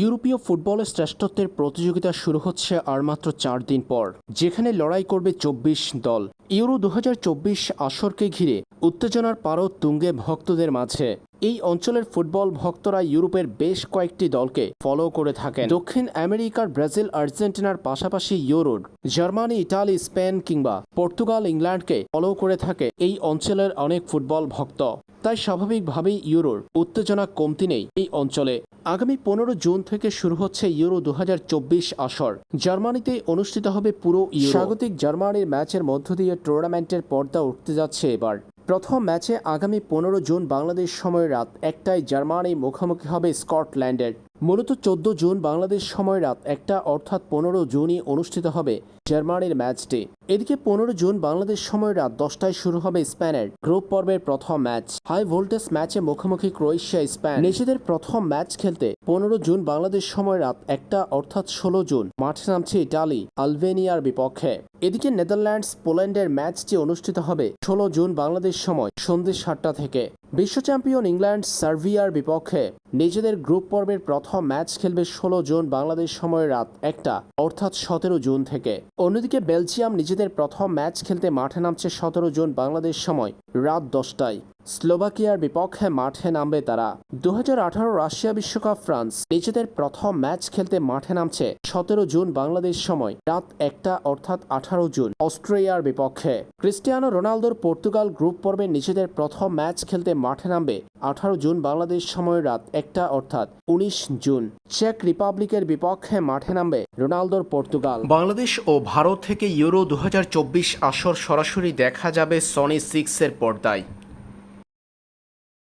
ইউরোপীয় ফুটবলের শ্রেষ্ঠত্বের প্রতিযোগিতা শুরু হচ্ছে আর মাত্র চার দিন পর, যেখানে লড়াই করবে চব্বিশ দল। ইউরো দু হাজার চব্বিশ আসরকে ঘিরে উত্তেজনার পারও তুঙ্গে ভক্তদের মাঝে। এই অঞ্চলের ফুটবল ভক্তরা ইউরোপের বেশ কয়েকটি দলকে ফলো করে থাকেন। দক্ষিণ আমেরিকার ব্রাজিল, আর্জেন্টিনার পাশাপাশি ইউরোড জার্মানি ইটালি স্পেন কিংবা পর্তুগাল, ইংল্যান্ডকে ফলো করে থাকে এই অঞ্চলের অনেক ফুটবল ভক্ত। তাই স্বাভাবিকভাবেই ইউরোর উত্তেজনা কমতি নেই এই অঞ্চলে। আগামী পনেরো জুন থেকে শুরু হচ্ছে ইউরো দু হাজার চব্বিশ আসর। জার্মানিতে অনুষ্ঠিত হবে পুরো। স্বাগতিক জার্মানির ম্যাচের মধ্য দিয়ে টুর্নামেন্টের পর্দা উঠতে যাচ্ছে এবার। প্রথম ম্যাচে আগামী পনেরো জুন বাংলাদেশ সময় রাত একটাই জার্মানি মুখোমুখি হবে স্কটল্যান্ডের। মূলত চোদ্দ জুন বাংলাদেশ সময় রাত একটা অর্থাৎ পনেরো জুনই অনুষ্ঠিত হবে জার্মানির ম্যাচটি। এদিকে পনেরো জুন বাংলাদেশ সময় রাত দশটায় শুরু হবে স্পেনের গ্রুপ পর্বের প্রথম ম্যাচ। হাই ভোল্টেজ ম্যাচে মুখোমুখি ক্রোয়েশিয়া স্পেন নিজেদের প্রথম ম্যাচ খেলতে পনেরো জুন বাংলাদেশ সময় রাত একটা অর্থাৎ ষোলো জুন মাঠে নামছে ইটালি, আলবেনিয়ার বিপক্ষে। এদিকে নেদারল্যান্ডস পোল্যান্ডের ম্যাচটি অনুষ্ঠিত হবে ষোলো জুন বাংলাদেশ সময় সন্ধ্যে সাতটা থেকে। বিশ্ব চ্যাম্পিয়ন ইংল্যান্ড সার্ভিয়ার বিপক্ষে নিজেদের গ্রুপ পর্বের প্রথম ম্যাচ খেলবে ষোলো জুন বাংলাদেশ সময় রাত একটা, অর্থাৎ সতেরো জুন থেকে। অন্যদিকে বেলজিয়াম নিজেদের প্রথম ম্যাচ খেলতে মাঠে নামছে সতেরো জুন বাংলাদেশ সময় রাত দশটায়। স্লোভাকিয়ার বিপক্ষে মাঠে নামবে তারা। দু হাজার আঠারো রাশিয়া বিশ্বকাপ ফ্রান্স, নিজেদের প্রথম ম্যাচ খেলতে মাঠে নামছে সতেরো জুন বাংলাদেশ সময়, রাত একটা অর্থাৎ আঠারো জুন, অস্ট্রেলিয়ার বিপক্ষে। ক্রিস্টিয়ানো রোনালদোর পর্তুগাল গ্রুপ পর্বে নিজেদের প্রথম ম্যাচ খেলতে মাঠে নামবে আঠারো জুন বাংলাদেশ সময়, রাত একটা অর্থাৎ উনিশ জুন। চেক রিপাবলিকের বিপক্ষে মাঠে নামবে রোনালদোর পর্তুগাল। বাংলাদেশ ও ভারত থেকে ইউরো দু হাজার চব্বিশ আসর সরাসরি দেখা যাবে সনি সিক্সের পর্দায়।